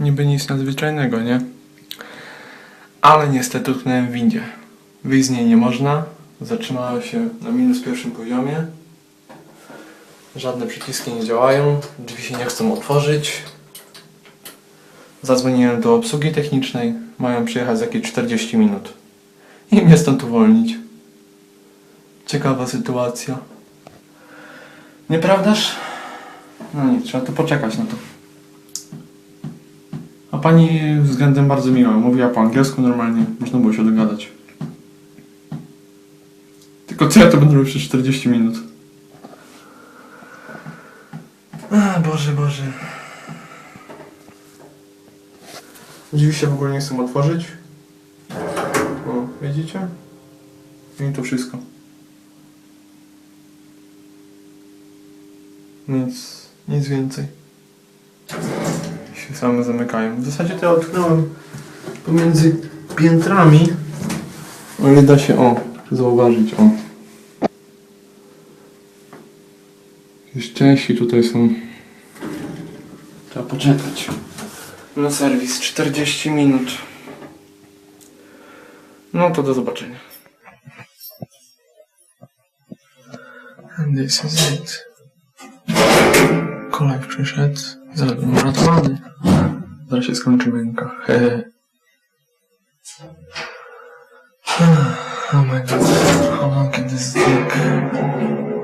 Niby nic nadzwyczajnego, nie? Ale niestety utknąłem w windzie. Wyjść z niej nie można. Zatrzymała się na minus pierwszym poziomie. Żadne przyciski nie działają. Drzwi się nie chcą otworzyć. Zadzwoniłem do obsługi technicznej. Mają przyjechać za jakieś 40 minut. I mnie stąd uwolnić. Ciekawa sytuacja. Nieprawdaż? No nie, trzeba tu poczekać na to. Pani względem bardzo miła. Mówiła po angielsku normalnie. Można było się dogadać. Tylko co ja to będę robił przez 40 minut? A, Boże, Boże. Się w ogóle nie chcą otworzyć. O, widzicie? I to wszystko. Nic, nic więcej. Się same zamykają. W zasadzie to ja odkryłem pomiędzy piętrami. O ile da się, o, zauważyć, o. Jakieś części tutaj są. Trzeba poczekać. Na serwis 40 minut. No to do zobaczenia. And this is it. Kolej przyszedł. Będę uratowany. Zaraz się skończy męka. Hehe. Oh my god. How long can this take?